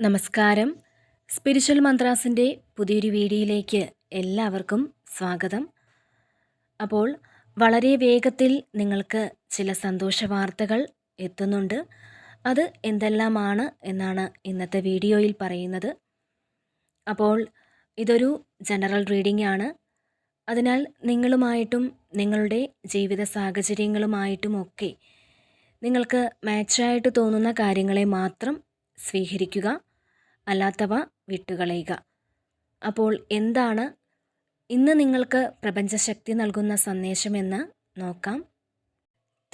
നമസ്കാരം. സ്പിരിച്വൽ മന്ത്രാസിന്റെ പുതിയൊരു വീഡിയോയിലേക്ക് എല്ലാവർക്കും സ്വാഗതം. അപ്പോൾ വളരെ വേഗത്തിൽ നിങ്ങൾക്ക് ചില സന്തോഷ വാർത്തകൾ എത്തുന്നുണ്ട്. അത് എന്തെല്ലാമാണ് എന്നാണ് ഇന്നത്തെ വീഡിയോയിൽ പറയുന്നത്. അപ്പോൾ ഇതൊരു ജനറൽ റീഡിംഗ് ആണ്. അതിനാൽ നിങ്ങളുമായിട്ടും നിങ്ങളുടെ ജീവിത സാഹചര്യങ്ങളുമായിട്ടുമൊക്കെ നിങ്ങൾക്ക് മാച്ചായിട്ട് തോന്നുന്ന കാര്യങ്ങളെ മാത്രം സ്വീകരിക്കുക. അല്ലാത്തവ വിട്ടുകളയുക. അപ്പോൾ എന്താണ് ഇന്ന് നിങ്ങൾക്ക് പ്രപഞ്ചശക്തി നൽകുന്ന സന്ദേശമെന്ന് നോക്കാം.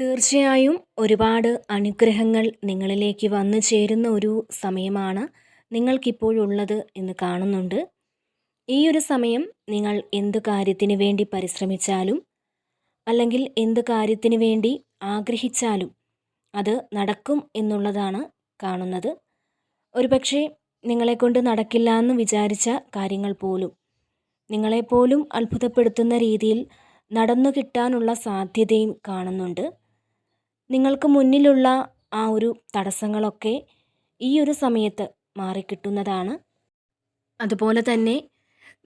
തീർച്ചയായും ഒരുപാട് അനുഗ്രഹങ്ങൾ നിങ്ങളിലേക്ക് വന്നു ചേരുന്ന ഒരു സമയമാണ് നിങ്ങൾക്കിപ്പോഴുള്ളത് എന്ന് കാണുന്നുണ്ട്. ഈ ഒരു സമയം നിങ്ങൾ എന്ത് കാര്യത്തിന് വേണ്ടി പരിശ്രമിച്ചാലും അല്ലെങ്കിൽ എന്ത് കാര്യത്തിന് വേണ്ടി ആഗ്രഹിച്ചാലും അത് നടക്കും എന്നുള്ളതാണ് കാണുന്നത്. ഒരുപക്ഷെ നിങ്ങളെക്കൊണ്ട് നടക്കില്ല എന്ന് വിചാരിച്ച കാര്യങ്ങൾ പോലും. നിങ്ങളെപ്പോലും അത്ഭുതപ്പെടുത്തുന്ന രീതിയിൽ നടന്നു കിട്ടാനുള്ള സാധ്യതയും കാണുന്നുണ്ട്. നിങ്ങൾക്ക് മുന്നിലുള്ള ആ ഒരു തടസ്സങ്ങളൊക്കെ ഈ ഒരു സമയത്ത് മാറിക്കിട്ടുന്നതാണ്. അതുപോലെ തന്നെ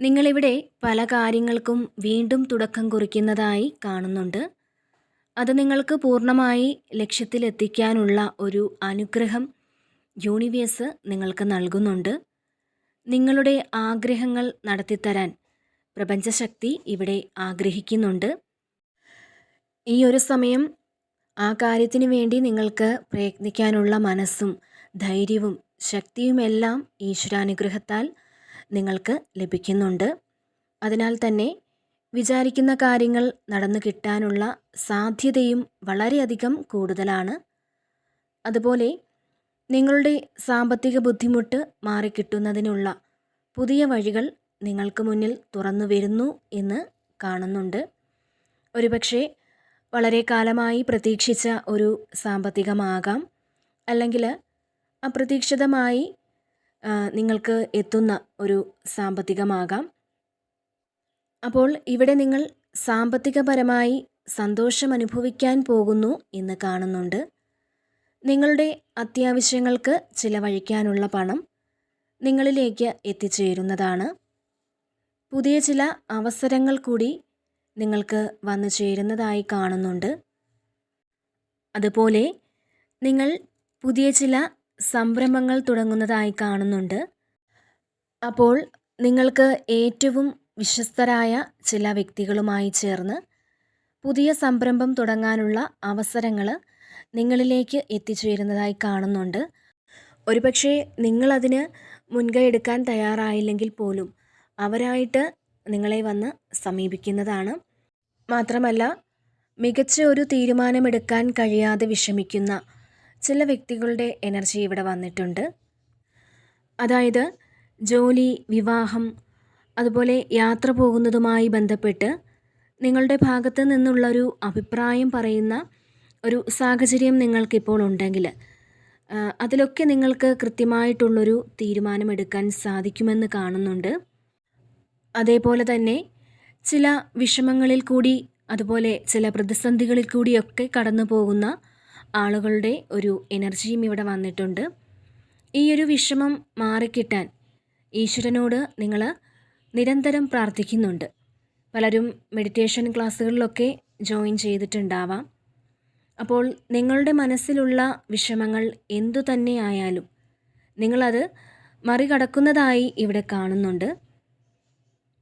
നിങ്ങളിവിടെ പല കാര്യങ്ങൾക്കും വീണ്ടും തുടക്കം കുറിക്കുന്നതായി കാണുന്നുണ്ട്. അത് നിങ്ങൾക്ക് പൂർണമായി ലക്ഷ്യത്തിലെത്തിക്കാനുള്ള ഒരു അനുഗ്രഹം യൂണിവേഴ്സ് നിങ്ങൾക്ക് നൽകുന്നുണ്ട്. നിങ്ങളുടെ ആഗ്രഹങ്ങൾ നടത്തിത്തരാൻ പ്രപഞ്ചശക്തി ഇവിടെ ആഗ്രഹിക്കുന്നുണ്ട്. ഈ ഒരു സമയം ആ കാര്യത്തിന് വേണ്ടി നിങ്ങൾക്ക് പ്രയത്നിക്കാനുള്ള മനസ്സും ധൈര്യവും ശക്തിയുമെല്ലാം ഈശ്വരാനുഗ്രഹത്താൽ നിങ്ങൾക്ക് ലഭിക്കുന്നുണ്ട്. അതിനാൽ തന്നെ വിചാരിക്കുന്ന കാര്യങ്ങൾ നടന്നു കിട്ടാനുള്ള സാധ്യതയും വളരെയധികം കൂടുതലാണ്. അതുപോലെ നിങ്ങളുടെ സാമ്പത്തിക ബുദ്ധിമുട്ട് മാറിക്കിട്ടുന്നതിനുള്ള പുതിയ വഴികൾ നിങ്ങൾക്ക് മുന്നിൽ തുറന്നു വരുന്നു എന്ന് കാണുന്നുണ്ട്. ഒരുപക്ഷെ വളരെ കാലമായി പ്രതീക്ഷിച്ച ഒരു സാമ്പത്തികമാകാം. അല്ലെങ്കിൽ അപ്രതീക്ഷിതമായി നിങ്ങൾക്ക് എത്തുന്ന ഒരു സാമ്പത്തികമാകാം. അപ്പോൾ ഇവിടെ നിങ്ങൾ സാമ്പത്തികപരമായി സന്തോഷം അനുഭവിക്കാൻ പോകുന്നു എന്ന് കാണുന്നുണ്ട്. നിങ്ങളുടെ അത്യാവശ്യങ്ങൾക്ക് ചിലവഴിക്കാനുള്ള പണം നിങ്ങളിലേക്ക് എത്തിച്ചേരുന്നതാണ്. പുതിയ ചില അവസരങ്ങൾ കൂടി നിങ്ങൾക്ക് വന്നു ചേരുന്നതായി കാണുന്നുണ്ട്. അതുപോലെ നിങ്ങൾ പുതിയ ചില സംരംഭങ്ങൾ തുടങ്ങുന്നതായി കാണുന്നുണ്ട്. അപ്പോൾ നിങ്ങൾക്ക് ഏറ്റവും വിശ്വസ്തരായ ചില വ്യക്തികളുമായി ചേർന്ന് പുതിയ സംരംഭം തുടങ്ങാനുള്ള അവസരങ്ങൾ നിങ്ങളിലേക്ക് എത്തിച്ചേരുന്നതായി കാണുന്നുണ്ട്. ഒരുപക്ഷെ നിങ്ങളതിന് മുൻകൈ എടുക്കാൻ തയ്യാറായില്ലെങ്കിൽ പോലും അവരായിട്ട് നിങ്ങളെ വന്ന് സമീപിക്കുന്നതാണ്. മാത്രമല്ല മികച്ച ഒരു തീരുമാനമെടുക്കാൻ കഴിയാതെ വിഷമിക്കുന്ന ചില വ്യക്തികളുടെ എനർജി ഇവിടെ വന്നിട്ടുണ്ട്. അതായത് ജോലി വിവാഹം അതുപോലെ യാത്ര പോകുന്നതുമായി ബന്ധപ്പെട്ട് നിങ്ങളുടെ ഭാഗത്ത് നിന്നുള്ളൊരു അഭിപ്രായം പറയുന്ന ഒരു സാഹചര്യം നിങ്ങൾക്കിപ്പോൾ ഉണ്ടെങ്കിൽ അതിലൊക്കെ നിങ്ങൾക്ക് കൃത്യമായിട്ടുള്ളൊരു തീരുമാനമെടുക്കാൻ സാധിക്കുമെന്ന് കാണുന്നുണ്ട്. അതേപോലെ തന്നെ ചില വിഷമങ്ങളിൽ കൂടി അതുപോലെ ചില പ്രതിസന്ധികളിൽ കൂടിയൊക്കെ കടന്നു പോകുന്ന ആളുകളുടെ ഒരു എനർജിയും ഇവിടെ വന്നിട്ടുണ്ട്. ഈ ഒരു വിഷമം മാറിക്കിട്ടാൻ ഈശ്വരനോട് നിങ്ങൾ നിരന്തരം പ്രാർത്ഥിക്കുന്നുണ്ട്. പലരും മെഡിറ്റേഷൻ ക്ലാസ്സുകളിലൊക്കെ ജോയിൻ ചെയ്തിട്ടുണ്ടാവാം. അപ്പോൾ നിങ്ങളുടെ മനസ്സിലുള്ള വിഷമങ്ങൾ എന്തു തന്നെയായാലും നിങ്ങളത് മറികടക്കുന്നതായി ഇവിടെ കാണുന്നുണ്ട്.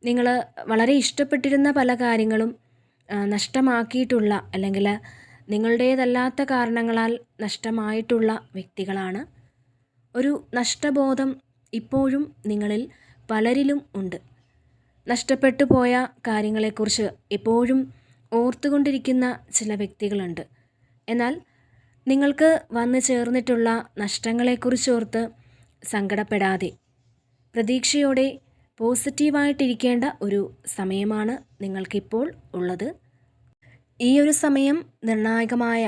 നിങ്ങൾ വളരെ ഇഷ്ടപ്പെട്ടിരുന്ന പല കാര്യങ്ങളും നഷ്ടമാക്കിയിട്ടുള്ള അല്ലെങ്കിൽ നിങ്ങളുടേതല്ലാത്ത കാരണങ്ങളാൽ നഷ്ടമായിട്ടുള്ള വ്യക്തികളാണ്. ഒരു നഷ്ടബോധം ഇപ്പോഴും നിങ്ങളിൽ പലരിലും ഉണ്ട്. നഷ്ടപ്പെട്ടു പോയ കാര്യങ്ങളെക്കുറിച്ച് എപ്പോഴും ഓർത്തുകൊണ്ടിരിക്കുന്ന ചില വ്യക്തികളുണ്ട്. എന്നാൽ നിങ്ങൾക്ക് വന്നു ചേർന്നിട്ടുള്ള നഷ്ടങ്ങളെക്കുറിച്ചോർത്ത് സങ്കടപ്പെടാതെ പ്രതീക്ഷയോടെ പോസിറ്റീവായിട്ടിരിക്കേണ്ട ഒരു സമയമാണ് നിങ്ങൾക്കിപ്പോൾ ഉള്ളത്. ഈ ഒരു സമയം നിർണായകമായ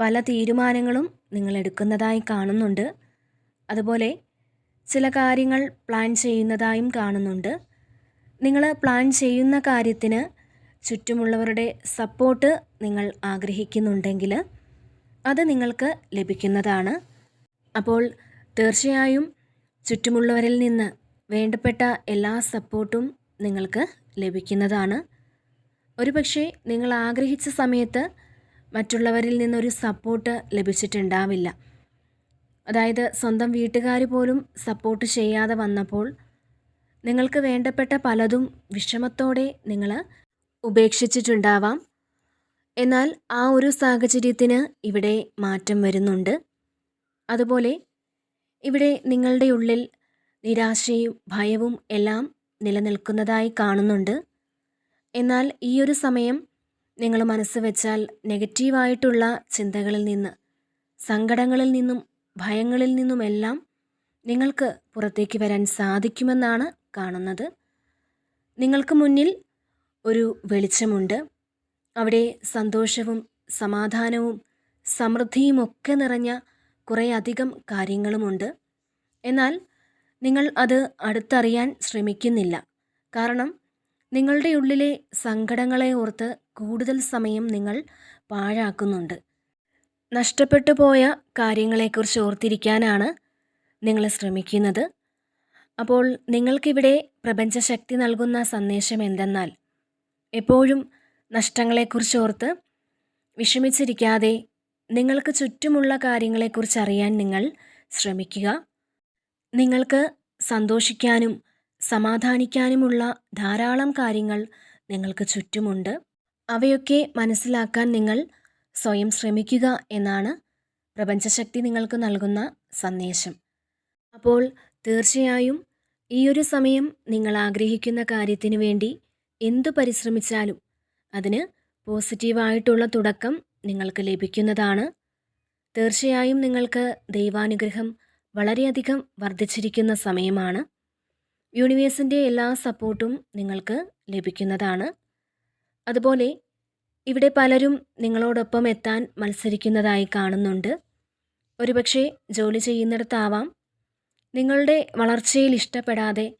പല തീരുമാനങ്ങളും നിങ്ങൾ എടുക്കുന്നതായി കാണുന്നുണ്ട്. അതുപോലെ ചില കാര്യങ്ങൾ പ്ലാൻ ചെയ്യുന്നതായും കാണുന്നുണ്ട്. നിങ്ങൾ പ്ലാൻ ചെയ്യുന്ന കാര്യത്തിന് ചുറ്റുമുള്ളവരുടെ സപ്പോർട്ട് നിങ്ങൾ ആഗ്രഹിക്കുന്നുണ്ടെങ്കിൽ അത് നിങ്ങൾക്ക് ലഭിക്കുന്നതാണ്. അപ്പോൾ തീർച്ചയായും ചുറ്റുമുള്ളവരിൽ നിന്ന് വേണ്ടപ്പെട്ട എല്ലാ സപ്പോർട്ടും നിങ്ങൾക്ക് ലഭിക്കുന്നതാണ്. ഒരുപക്ഷെ നിങ്ങൾ ആഗ്രഹിച്ച സമയത്ത് മറ്റുള്ളവരിൽ നിന്നൊരു സപ്പോർട്ട് ലഭിച്ചിട്ടുണ്ടാവില്ല. അതായത് സ്വന്തം വീട്ടുകാർ പോലും സപ്പോർട്ട് ചെയ്യാതെ വന്നപ്പോൾ നിങ്ങൾക്ക് വേണ്ടപ്പെട്ട പലതും വിഷമത്തോടെ നിങ്ങൾ ഉപേക്ഷിച്ചിട്ടുണ്ടാവാം. എന്നാൽ ആ ഒരു സാഹചര്യത്തിന് ഇവിടെ മാറ്റം വരുന്നുണ്ട്. അതുപോലെ ഇവിടെ നിങ്ങളുടെ ഉള്ളിൽ നിരാശയും ഭയവും എല്ലാം നിലനിൽക്കുന്നതായി കാണുന്നുണ്ട്. എന്നാൽ ഈ ഒരു സമയം നിങ്ങൾ മനസ്സ് വെച്ചാൽ നെഗറ്റീവായിട്ടുള്ള ചിന്തകളിൽ നിന്ന് സങ്കടങ്ങളിൽ നിന്നും ഭയങ്ങളിൽ നിന്നുമെല്ലാം നിങ്ങൾക്ക് പുറത്തേക്ക് വരാൻ സാധിക്കുമെന്നാണ് കാണുന്നത്. നിങ്ങൾക്ക് മുന്നിൽ ഒരു വെളിച്ചമുണ്ട്. അവിടെ സന്തോഷവും സമാധാനവും സമൃദ്ധിയുമൊക്കെ നിറഞ്ഞ കുറേയധികം കാര്യങ്ങളുമുണ്ട്. എന്നാൽ നിങ്ങൾ അത് അടുത്തറിയാൻ ശ്രമിക്കുന്നില്ല. കാരണം നിങ്ങളുടെ ഉള്ളിലെ സങ്കടങ്ങളെ ഓർത്ത് കൂടുതൽ സമയം നിങ്ങൾ പാഴാക്കുന്നുണ്ട്. നഷ്ടപ്പെട്ടു പോയ കാര്യങ്ങളെക്കുറിച്ച് ഓർത്തിരിക്കാനാണ് നിങ്ങൾ ശ്രമിക്കുന്നത്. അപ്പോൾ നിങ്ങൾക്കിവിടെ പ്രപഞ്ചശക്തി നൽകുന്ന സന്ദേശം എന്തെന്നാൽ എപ്പോഴും നഷ്ടങ്ങളെക്കുറിച്ച് ഓർത്ത് വിഷമിച്ചിരിക്കാതെ നിങ്ങൾക്ക് ചുറ്റുമുള്ള കാര്യങ്ങളെക്കുറിച്ച് അറിയാൻ നിങ്ങൾ ശ്രമിക്കുക. നിങ്ങൾക്ക് സന്തോഷിക്കാനും സമാധാനിക്കാനുമുള്ള ധാരാളം കാര്യങ്ങൾ നിങ്ങൾക്ക് ചുറ്റുമുണ്ട്. അവയൊക്കെ മനസ്സിലാക്കാൻ നിങ്ങൾ സ്വയം ശ്രമിക്കുക എന്നാണ് പ്രപഞ്ചശക്തി നിങ്ങൾക്ക് നൽകുന്ന സന്ദേശം. അപ്പോൾ തീർച്ചയായും ഈയൊരു സമയം നിങ്ങൾ ആഗ്രഹിക്കുന്ന കാര്യത്തിന് വേണ്ടി എന്തു പരിശ്രമിച്ചാലും അതിന് പോസിറ്റീവായിട്ടുള്ള തുടക്കം നിങ്ങൾക്ക് ലഭിക്കുന്നതാണ്. തീർച്ചയായും നിങ്ങൾക്ക് ദൈവാനുഗ്രഹം വളരെയധികം വർദ്ധിച്ചിരിക്കുന്ന സമയമാണ്. യൂണിവേഴ്സിന്റെ എല്ലാ സപ്പോർട്ടും നിങ്ങൾക്ക് ലഭിക്കുന്നതാണ്. അതുപോലെ ഇവിടെ പലരും നിങ്ങളോടൊപ്പം എത്താൻ മത്സരിക്കുന്നതായി കാണുന്നുണ്ട്. ഒരുപക്ഷെ ജോലി ചെയ്യുന്നിടത്താവാം. നിങ്ങളുടെ വളർച്ചയിൽ ഇഷ്ടപ്പെടാതെ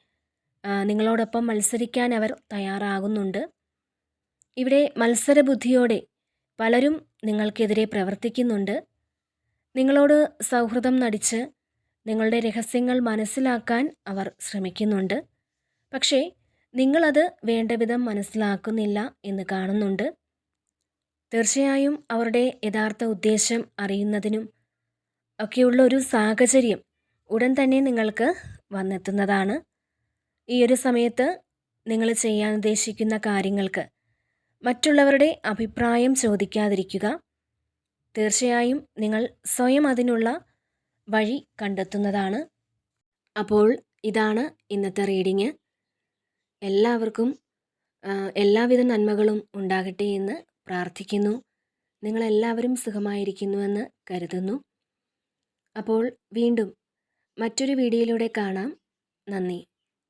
നിങ്ങളോടൊപ്പം മത്സരിക്കാൻ അവർ തയ്യാറാകുന്നുണ്ട്. ഇവിടെ മത്സരബുദ്ധിയോടെ പലരും നിങ്ങൾക്കെതിരെ പ്രവർത്തിക്കുന്നുണ്ട്. നിങ്ങളോട് സൗഹൃദം നടിച്ച് നിങ്ങളുടെ രഹസ്യങ്ങൾ മനസ്സിലാക്കാൻ അവർ ശ്രമിക്കുന്നുണ്ട്. പക്ഷേ നിങ്ങളത് വേണ്ടവിധം മനസ്സിലാക്കുന്നില്ല എന്ന് കാണുന്നുണ്ട്. തീർച്ചയായും അവരുടെ യഥാർത്ഥ ഉദ്ദേശം അറിയുന്നതിനും ഒക്കെയുള്ള ഒരു സാഹചര്യം ഉടൻ തന്നെ നിങ്ങൾക്ക് വന്നെത്തുന്നതാണ്. ഈ ഒരു സമയത്ത് നിങ്ങൾ ചെയ്യാൻ ഉദ്ദേശിക്കുന്ന കാര്യങ്ങൾക്ക് മറ്റുള്ളവരുടെ അഭിപ്രായം ചോദിക്കാതിരിക്കുക. തീർച്ചയായും നിങ്ങൾ സ്വയം അതിനുള്ള വഴി കണ്ടെത്തുന്നതാണ്. അപ്പോൾ ഇതാണ് ഇന്നത്തെ റീഡിങ്. എല്ലാവർക്കും എല്ലാവിധ നന്മകളും ഉണ്ടാകട്ടെ എന്ന് പ്രാർത്ഥിക്കുന്നു. നിങ്ങളെല്ലാവരും സുഖമായിരിക്കുന്നുവെന്ന് കരുതുന്നു. അപ്പോൾ വീണ്ടും മറ്റൊരു വീഡിയോയിലൂടെ കാണാം. നന്ദി.